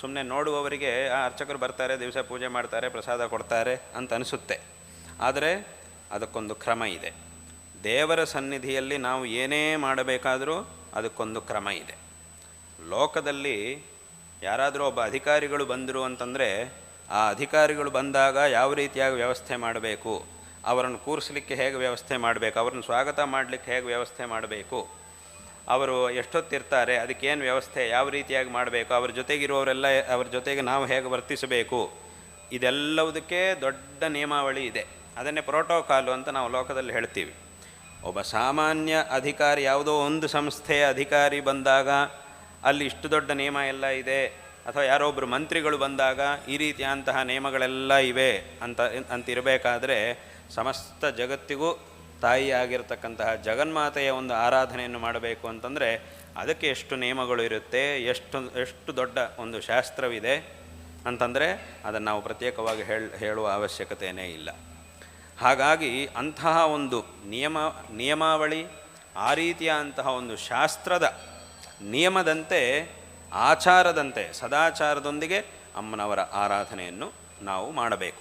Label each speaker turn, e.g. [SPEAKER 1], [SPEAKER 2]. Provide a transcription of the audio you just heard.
[SPEAKER 1] ಸುಮ್ಮನೆ ನೋಡುವವರಿಗೆ, ಆ, ಅರ್ಚಕರು ಬರ್ತಾರೆ, ದಿವಸ ಪೂಜೆ ಮಾಡ್ತಾರೆ, ಪ್ರಸಾದ ಕೊಡ್ತಾರೆ ಅಂತ ಅನಿಸುತ್ತೆ. ಆದರೆ ಅದಕ್ಕೊಂದು ಕ್ರಮ ಇದೆ. ದೇವರ ಸನ್ನಿಧಿಯಲ್ಲಿ ನಾವು ಏನೇ ಮಾಡಬೇಕಾದರೂ ಅದಕ್ಕೊಂದು ಕ್ರಮ ಇದೆ. ಲೋಕದಲ್ಲಿ ಯಾರಾದರೂ ಒಬ್ಬ ಅಧಿಕಾರಿಗಳು ಬಂದರು ಅಂತಂದರೆ, ಆ ಅಧಿಕಾರಿಗಳು ಬಂದಾಗ ಯಾವ ರೀತಿಯಾಗಿ ವ್ಯವಸ್ಥೆ ಮಾಡಬೇಕು, ಅವರನ್ನು ಕೂರಿಸಲಿಕ್ಕೆ ಹೇಗೆ ವ್ಯವಸ್ಥೆ ಮಾಡಬೇಕು, ಅವರನ್ನು ಸ್ವಾಗತ ಮಾಡಲಿಕ್ಕೆ ಹೇಗೆ ವ್ಯವಸ್ಥೆ ಮಾಡಬೇಕು ಅವರು ಎಷ್ಟೊತ್ತಿರ್ತಾರೆ, ಅದಕ್ಕೇನು ವ್ಯವಸ್ಥೆ, ಯಾವ ರೀತಿಯಾಗಿ ಮಾಡಬೇಕು, ಅವ್ರ ಜೊತೆಗಿರುವವರೆಲ್ಲ, ಅವ್ರ ಜೊತೆಗೆ ನಾವು ಹೇಗೆ ವರ್ತಿಸಬೇಕು, ಇದೆಲ್ಲವುದಕ್ಕೆ ದೊಡ್ಡ ನಿಯಮಾವಳಿ ಇದೆ. ಅದನ್ನೇ ಪ್ರೋಟೋಕಾಲು ಅಂತ ನಾವು ಲೋಕದಲ್ಲಿ ಹೇಳ್ತೀವಿ. ಒಬ್ಬ ಸಾಮಾನ್ಯ ಅಧಿಕಾರಿ, ಯಾವುದೋ ಒಂದು ಸಂಸ್ಥೆಯ ಅಧಿಕಾರಿ ಬಂದಾಗ, ಅಲ್ಲಿ ಇಷ್ಟು ದೊಡ್ಡ ನಿಯಮ ಎಲ್ಲ ಇದೆ, ಅಥವಾ ಯಾರೋ ಒಬ್ಬರು ಮಂತ್ರಿಗಳು ಬಂದಾಗ, ಈ ರೀತಿಯಂತಹ ನಿಯಮಗಳೆಲ್ಲ ಇವೆ ಅಂತ, ಅಂತಿರಬೇಕಾದ್ರೆ, ಸಮಸ್ತ ಜಗತ್ತಿಗೂ ತಾಯಿಯಾಗಿರ್ತಕ್ಕಂತಹ ಜಗನ್ಮಾತೆಯ ಒಂದು ಆರಾಧನೆಯನ್ನು ಮಾಡಬೇಕು ಅಂತಂದರೆ ಅದಕ್ಕೆ ಎಷ್ಟು ನಿಯಮಗಳು ಇರುತ್ತೆ, ಎಷ್ಟು ಎಷ್ಟು ದೊಡ್ಡ ಒಂದು ಶಾಸ್ತ್ರವಿದೆ ಅಂತಂದರೆ ಅದನ್ನು ನಾವು ಪ್ರತ್ಯೇಕವಾಗಿ ಹೇಳ, ಹೇಳುವ ಅವಶ್ಯಕತೆಯೇ ಇಲ್ಲ. ಹಾಗಾಗಿ ಅಂತಹ ಒಂದು ನಿಯಮ, ನಿಯಮಾವಳಿ, ಆ ರೀತಿಯ ಅಂತಹ ಒಂದು ಶಾಸ್ತ್ರದ ನಿಯಮದಂತೆ, ಆಚಾರದಂತೆ, ಸದಾಚಾರದೊಂದಿಗೆ ಅಮ್ಮನವರ ಆರಾಧನೆಯನ್ನು ನಾವು ಮಾಡಬೇಕು.